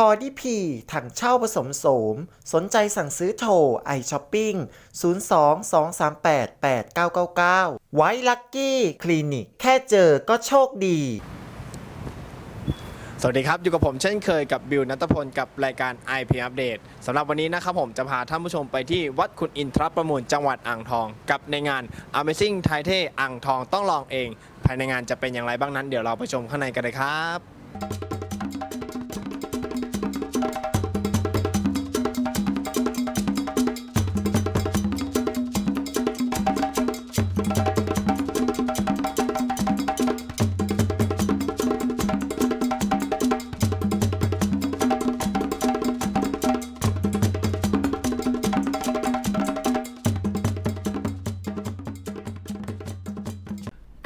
คอดีพีถังเช่าผสมโสม สนใจสั่งซื้อโทรไอช้อปปิ้ง 02-238-8999 ไว้ลักกี้คลินิก แค่เจอก็โชคดี สวัสดีครับ อยู่กับผมเช่นเคยกับบิวนัทพลกับรายการ IP Update สำหรับวันนี้นะครับผมจะพาท่านผู้ชมไปที่วัดคุณอินทรประมูลจังหวัดอ่างทอง กับในงาน Amazing t h a i t อ่างทองต้องลองเอง ภายในงานจะเป็นอย่างไรบ้างนั้น เดี๋ยวเราไปชมข้างในกันเลยครับ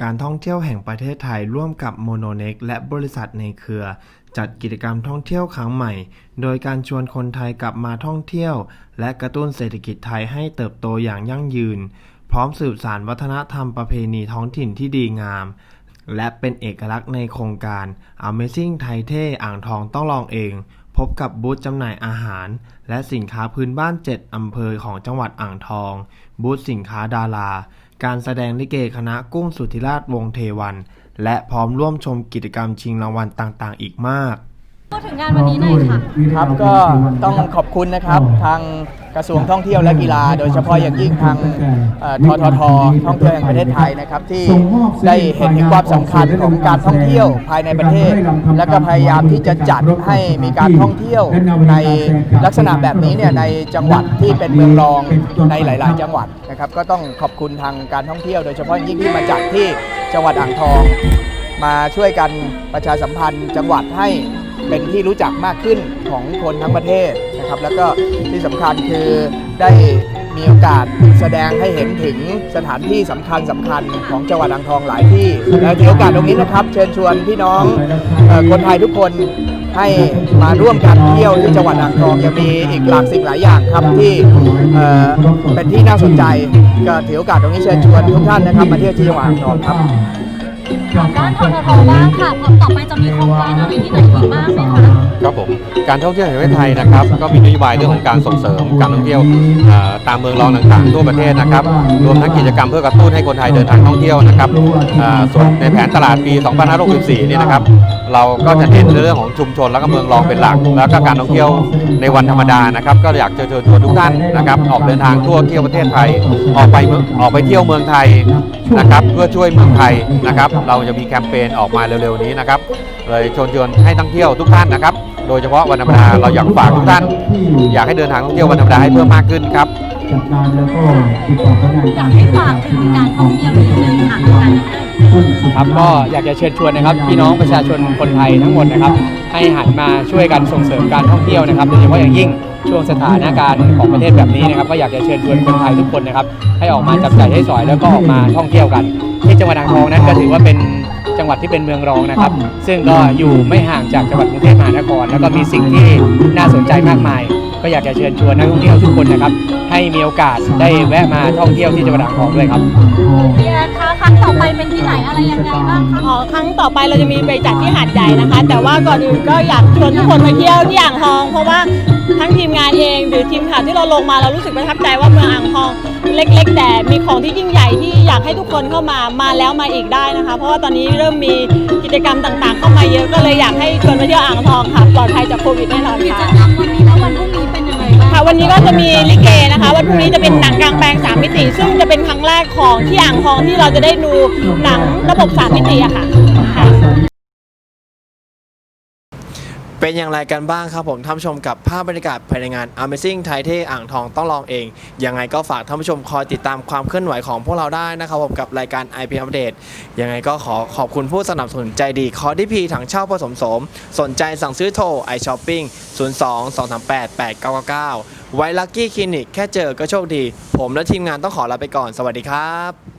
การท่องเที่ยวแห่งประเทศไทยร่วมกับโมโนเน็กและบริษัทในเครือ จัดกิจกรรมท่องเที่ยวครั้งใหม่ โดยการชวนคนไทยกลับมาท่องเที่ยว และกระตุ้นเศรษฐกิจไทยให้เติบโตอย่างยั่งยืน พร้อมสืบสานวัฒนธรรมประเพณีท้องถิ่นที่ดีงาม และเป็นเอกลักษณ์ในโครงการ Amazing t h a i t อ่างทองต้องลองเองพบกับบูธจำหน่ายอาหาร และสินค้าพื้นบ้าน 7 อำเภอของจังหวัดอ่างทอง บูธสินค้าดารา การแสดงลิเกคณะกุ้งสุธิราชวงเทวัน และพร้อมร่วมชมกิจกรรมชิงรางวัลต่างๆ อีกมาก พูดถึงงานวันนี้หน่อยค่ะ ครับก็ต้องขอบคุณนะครับทางกระทรวงท่องเที่ยวและกีฬา โดยเฉพาะอย่างยิ่งทางเอ่อทททท่องเที่ยวแห่งประเทศไทยนะครับที่ได้เห็นถึงความสำคัญของการท่องเที่ยวภายในประเทศ และก็พยายามที่จะจัดให้มีการท่องเที่ยวในลักษณะแบบนี้เนี่ยในจังหวัดที่เป็นเมืองรองในหลาย ๆ จังหวัดนะครับก็ต้องขอบคุณทางการท่องเที่ยว โดยเฉพาะอย่างยิ่งที่มาจัดที่จังหวัดอ่างทอง มาช่วยกันประชาสัมพันธ์จังหวัดให้ เป็นที่รู้จักมากขึ้นของคนทั้งประเทศนะครับ แล้วก็ที่สำคัญคือได้มีโอกาสแสดงให้เห็นถึงสถานที่สำคัญสำคัญของจังหวัดอ่างทองหลายที่และถือโอกาสตรงนี้นะครับ เชิญชวนพี่น้องเอ่อคนไทยทุกคนให้มาร่วมกันเที่ยวที่จังหวัดอ่างทองยังมีอีกหลากสิ่งหลายอย่างครับที่เอ่อเป็นที่น่าสนใจก็ถือโอกาสตรงนี้เชิญชวนทุกท่านนะครับมาเที่ยวที่จังหวัดอ่างทองครับ ด้านทททบ้างค่ะต่อไปจะมีโครงการอะไรที่ไหนอีกบ้าง ครับผมการท่องเที่ยวแห่งประเทศไทยนะครับ ก็มีนโยบายเรื่องของการส่งเสริมการท่องเที่ยวตามเมืองรองต่างๆทั่วประเทศนะครับ รวมทั้งกิจกรรมเพื่อกระตุ้นให้คนไทยเดินทางท่องเที่ยวนะครับส่วนในแผนตลาดปี 2564 เนี่ยนะครับ เราก็จะเน้นในเรื่องของชุมชนแล้วก็เมืองรองเป็นหลัก แล้วก็การท่องเที่ยวในวันธรรมดานะครับ ก็อยากจะเชิญชวนทุกท่านนะครับ ออกเดินทางทั่วเที่ยวประเทศไทย ออกไปเมืองออกไปเที่ยวเมืองไทยนะครับเพื่อช่วยเมืองไทยนะครับ เราจะมีแคมเปญออกมาเร็วๆนี้นะครับเลยชวนชวนให้ท่องเที่ยวทุกท่านนะครับ โดยเฉพาะวันธรรมดาเราอยากฝากทุกท่าน อยากให้เดินทางท่องเที่ยววันธรรมดาให้เพิ่มมากขึ้นครับอยากให้ฝากถึงการท่องเที่ยวนิดนึงค่ะการครับก็อยากจะเชิญชวนนะครับพี่น้องประชาชนคนไทยทั้งหมดนะครับ ให้หันมาช่วยกันส่งเสริมการท่องเที่ยวนะครับโดยเฉพาะอย่างยิ่งช่วงสถานการณ์ของประเทศแบบนี้นะครับ ก็อยากจะเชิญชวนคนไทยทุกคนนะครับ ให้ออกมาจับจ่ายใช้สอยแล้วก็ออกมาท่องเที่ยวกันที่จังหวัดอ่างทองนั้นก็ถือว่าเป็น จังหวัดที่เป็นเมืองรองนะครับ ซึ่งก็อยู่ไม่ห่างจากจังหวัดกรุงเทพมหานคร แล้วก็มีสิ่งที่น่าสนใจมากมาย ก็อยากจะเชิญชวนนักท่องเที่ยวทุกคนนะครับ ให้มีโอกาสได้แวะมาท่องเที่ยวที่จังหวัดอ่างทองด้วยครับเบียร์คะครั้งต่อไปเป็นที่ไหนอะไรยังไงบ้างคะอ๋อครั้งต่อไปเราจะมีไปจัดที่หาดใหญ่นะคะ แต่ว่าก่อนอื่นก็อยากชวนทุกคนมาเที่ยวที่อ่างทอง เพราะว่าทั้งทีมงานเองหรือทีมข่าวที่เราลงมาเรารู้สึกประทับใจว่าเมืองอ่างทองเล็ก ๆ แต่มีของที่ยิ่งใหญ่ที่อยากให้ทุกคนเข้ามามาแล้วมาอีกได้นะคะ เพราะว่าตอนนี้เริ่มมีกิจกรรมต่างๆ เข้ามาเยอะก็เลยอยากให้ชวนมาเที่ยวอ่างทองค่ะปลอดภัยจากโควิดแน่นอนกิจค่ะ วันนี้ก็จะมีลิเกนะคะ วันพรุ่งนี้จะเป็นหนังกลางแปลง3มิติ ซึ่งจะเป็นครั้งแรกของที่อ่างทองที่เราจะได้ดูหนังระบบ3มิติอะค่ะ เป็นอย่างไรกันบ้างครับผมท่านผู้ชมกับภาพบรรยากาศภายในงาน Amazing t h a i t อ่างทองต้องลองเอง ยังไงก็ฝากท่านผู้ชมคอยติดตามความเคลื่อนไหวของพวกเราได้นะครับผมกับรายการ IP Update ยังไงก็ขอขอบคุณผู้สนับสนุนใจดีคอดีพีถังเช่าผสมสม สนใจสั่งซื้อโทร iShopping 02 238 8999 ไวลักกี้คลินิกแค่เจอก็โชคดี ผมและทีมงานต้องขอลาไปก่อน สวัสดีครับ